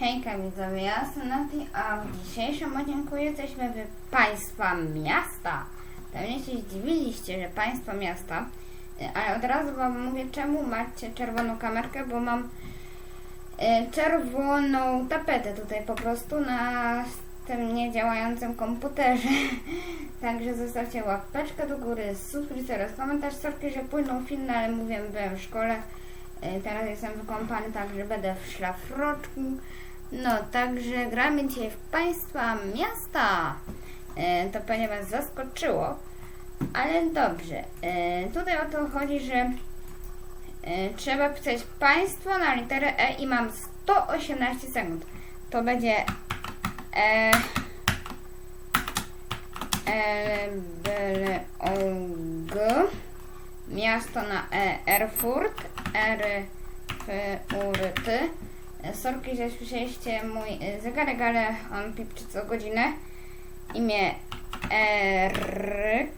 Hejka widzowie, ja jestem Nati, a w dzisiejszym odcinku jesteśmy w państwa miasta. Pewnie się zdziwiliście, że państwa miasta, y, ale od razu wam mówię, czemu macie czerwoną kamerkę, bo mam y, czerwoną tapetę tutaj po prostu na tym niedziałającym komputerze. Także zostawcie łapeczkę do góry, subskrypcję oraz komentarz. Sorki, że płynął film, no ale mówię, byłem w szkole. Y, Teraz jestem wykąpany, także będę w szlafroczku. No, także gramy dzisiaj w państwa miasta. E, to pewnie Was zaskoczyło, ale dobrze. E, tutaj o to chodzi, że e, trzeba pisać państwo na literę E i mam 118 sekund. To będzie E, E, B, O, G. Miasto na E. Erfurt. R, F, U, R, T. E, Sorki, że słyszeliście mój e, zegarek, ale on pipczy co godzinę. Imię Eryk.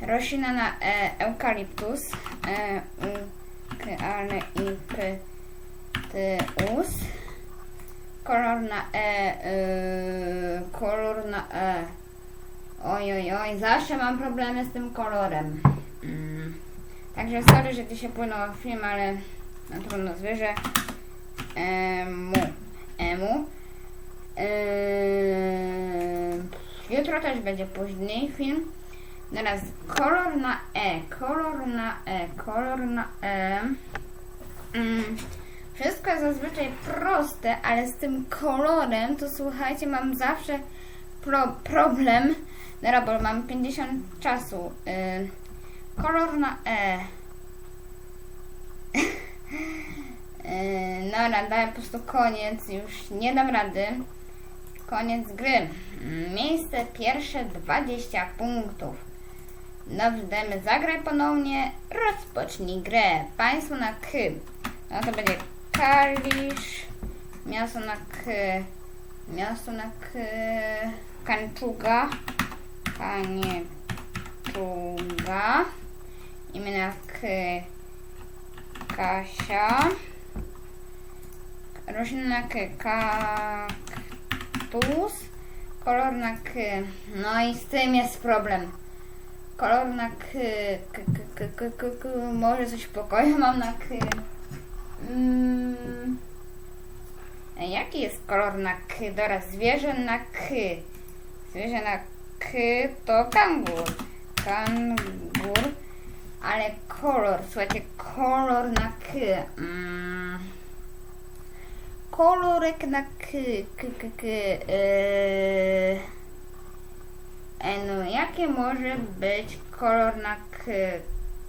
Roślina na E. Eukaliptus. E, U, K, ale I, P, T, Us. Kolor na E. Y, kolor na E. Oj, oj, oj, zawsze mam problemy z tym kolorem. Mm. Także sorry, że dzisiaj płynął film, ale no, trudno zwierzę. Emu. Emu. Yy, jutro też będzie później film. Teraz kolor na E, kolor na E, kolor na E. Mm. Wszystko jest zazwyczaj proste, ale z tym kolorem to słuchajcie, mam zawsze pro, problem. Dobra, bo mam 50 czasu. Yy, kolor na E. Yy, dobra, daję po prostu koniec, już nie dam rady. Koniec gry. Miejsce pierwsze 20 punktów. Dobrze, dajmy zagraj ponownie. Rozpocznij grę. Państwo na K. No to będzie Kalisz. Miasto na K. Miasto na K. Kanczuga. Kaniczuga. Imię na K. Kasia. Roślina. Kaktus. Kolor na K. No i z tym jest problem. Kolor na K. K, k, k, k, k. Może coś w pokoju mam na K. Mm. Jaki jest kolor na K? Dobra, zwierzę na K. Zwierzę na K to kangur. Kangur. Ale kolor, słuchajcie, kolor na K. Mm. Kolorek na K. K, k, k. Yy. E, no, jakie może być kolor na K?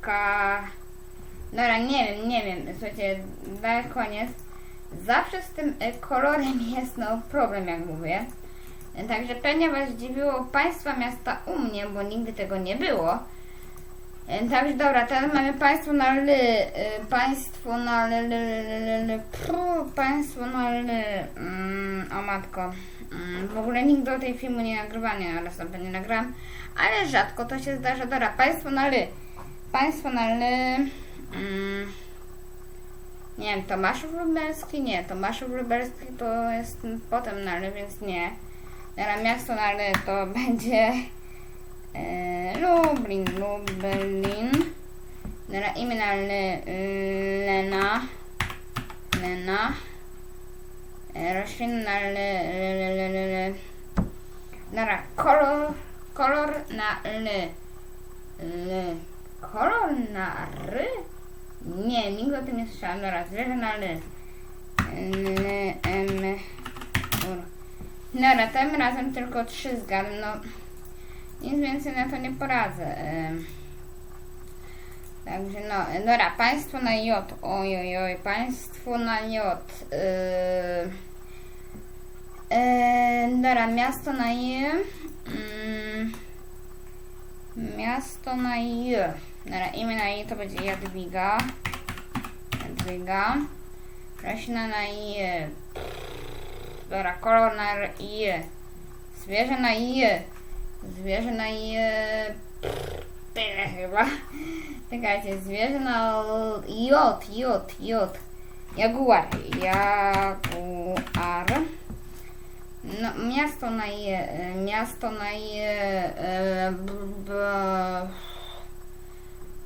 K. Dobra, nie wiem, nie wiem. Słuchajcie, na koniec. Zawsze z tym e, kolorem jest no problem, jak mówię. Także pewnie Was zdziwiło państwa miasta u mnie, bo nigdy tego nie było. E, Także dobra, teraz mamy państwo na L, e, państwo na L, L, L, L, L, pru, państwo na L, mm, o matko. Mm, w ogóle nigdy do tej filmu nie nagrywałem, ale sobie nie nagram, ale rzadko to się zdarza. Dobra, państwo na L, państwo na L, mm, nie wiem, Tomaszów Lubelski? Nie, Tomaszów Lubelski to jest potem na L, więc nie. Dobra, miasto na L to będzie Lublin, Lublin. Dobra, imię Lena, Lena. E, roślina na L, L, L, L, L, L. Dobra, kolor, kolor na L, L. Kolor na R? Nie, nigdy o tym nie słyszałam. Dobra, zwierzę na L. L, M. Dobra, tym razem tylko trzy zgadłem. No, nic więcej na to nie poradzę. Także no, dobra, państwo na J. Oj, oj, państwo na J. Yy, yy, dobra, miasto na J. Mm, miasto na J. Dobra, imię na J to będzie Jadwiga. Jadwiga. Roślina na J. Dobra, kolor na J. Zwierzę na J. Zwierzę na J. Tyle chyba. Czekajcie, zwierzę na J, J, J. Jaguar. Jaguar. No, miasto na je, e, miasto na je, e, b, b,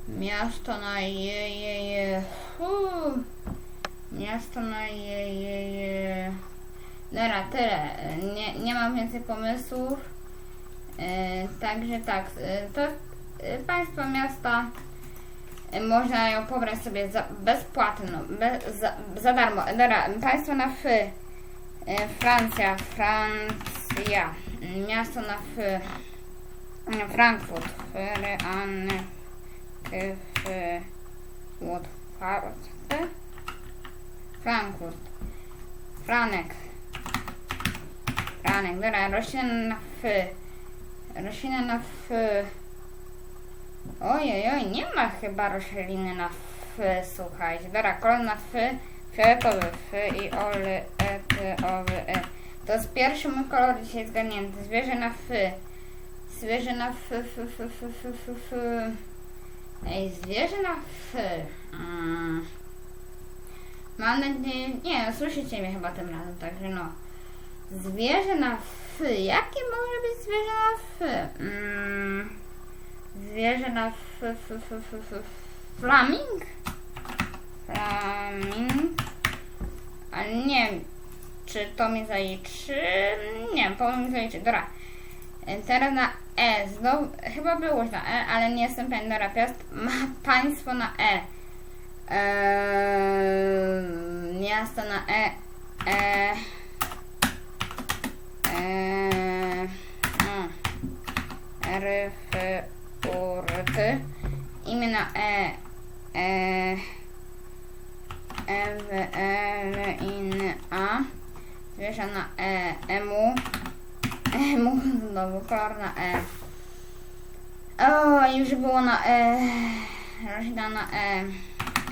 miasto na je, je, je, miasto na je, je, je. Dobra, tyle. E, Nie, nie mam więcej pomysłów. E, także tak, e, to e, państwo miasta można ją pobrać sobie za, bezpłatno, bez, za, za darmo. Dobra, państwo na F. Francja, Francja. Miasto na F. Frankfurt. Fran, F, Wood, Frankfurt. Franek. Franek, dobra, roślina na F. Roślina na F. Ojej, oj, nie ma chyba rośliny na F, słuchajcie. Dobra, kolor na F, fioletowy F i ole, e, e. To jest pierwszy mój kolor dzisiaj zgadnięty. Zwierzę na F. Zwierzę na F, F, F, F, F, F, F. Ej, zwierzę na F. Mm. Mam nadzieję, nie, słyszycie mnie chyba tym razem, także no. Zwierzę na F. Jakie może być zwierzę na F? Mm. Zwierzę na F, F, F, F, F. Flaming? Flaming. Ale nie wiem, czy to mi zaliczy. Nie wiem, powiem mi zaliczy. Dobra. E, Teraz na E. Znowu, chyba było już na E, ale nie jestem pewien. Dobra, ma państwo na E. Eee, miasto na E. E. E. No. R, F, U, R, T. Imię na E. E. Ew, L, in, A. Zwierzę na E. Emu. Emu, znowu kolor na E. O, już było na E. Roślina na E.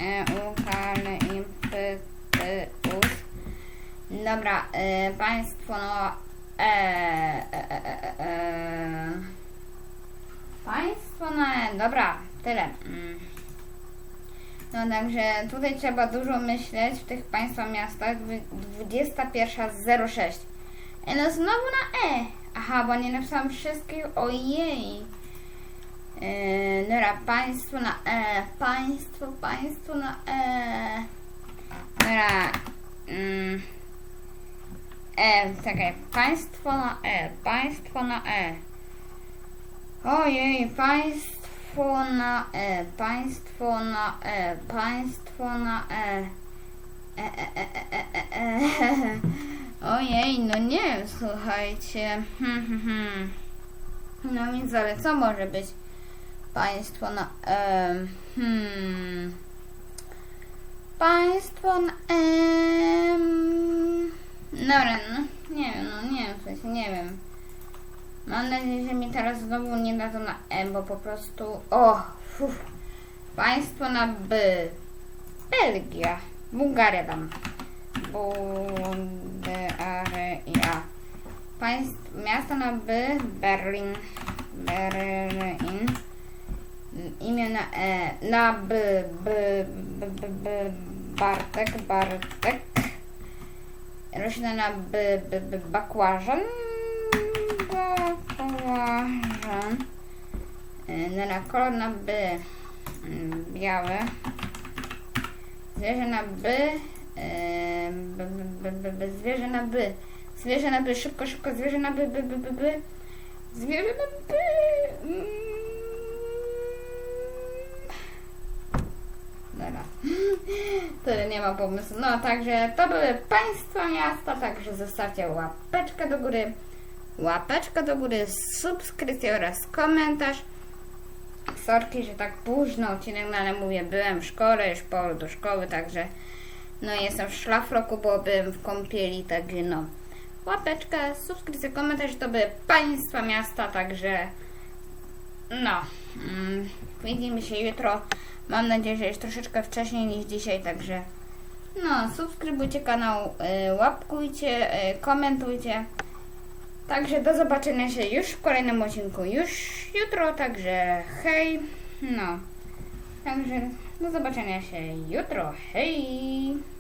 E, U, K, L, I, P, T, U. Dobra, e, państwo no E. E, e, e. Państwo na E. Dobra, tyle. Mm. No także tutaj trzeba dużo myśleć w tych państwa miastach. Dwu- 21.06. E, no znowu na E. Aha, bo nie napisałam wszystkich. Ojej. E, dobra, państwo na E. Państwo, państwo na E. Dobra. Mm. E, czekaj. Państwo na E. Państwo na E. Ojej, państwo na E, państwo na E, państwo na E. E, e, e, e, e, e, e. Ojej, no nie słuchajcie. Hmm, hmm, hmm. No więc ale co może być państwo na E? Hmm. Państwo na E. Dobra, no nie wiem, no nie wiem, w sensie nie wiem. Mam nadzieję, że mi teraz znowu nie dadzą na E, bo po prostu... O! Państwo na B. Belgia. Bułgaria tam. Bułgaria. Państw, miasto na B. Berlin. Berlin. Imię na E. Na B. B. B. B. B. Bartek. Bartek. Roślina na B. B. B. Bakłażan. Bakłażan. E, Na kolor na B. Mm, Białe. Zwierzę na B. e, B, B, B, B, B. Zwierzę na B. Zwierzę na B. Szybko, szybko. Zwierzę na B. B, B, B, B. Zwierzę na B. Tyle nie ma pomysłu. No, także to były państwa miasta, także zostawcie łapeczkę do góry, łapeczkę do góry, subskrypcję oraz komentarz. Sorki, że tak późno odcinek, no ale mówię, byłem w szkole, już powrót do szkoły, także no jestem w szlafroku, bo byłem w kąpieli, także no. Łapeczka, subskrypcja, komentarz, to były państwa miasta, także no. Mm, widzimy się jutro. Mam nadzieję, że jest troszeczkę wcześniej niż dzisiaj, także no, subskrybujcie kanał, y, łapkujcie, y, komentujcie. Także do zobaczenia się już w kolejnym odcinku, już jutro, także hej, no. Także do zobaczenia się jutro, hej!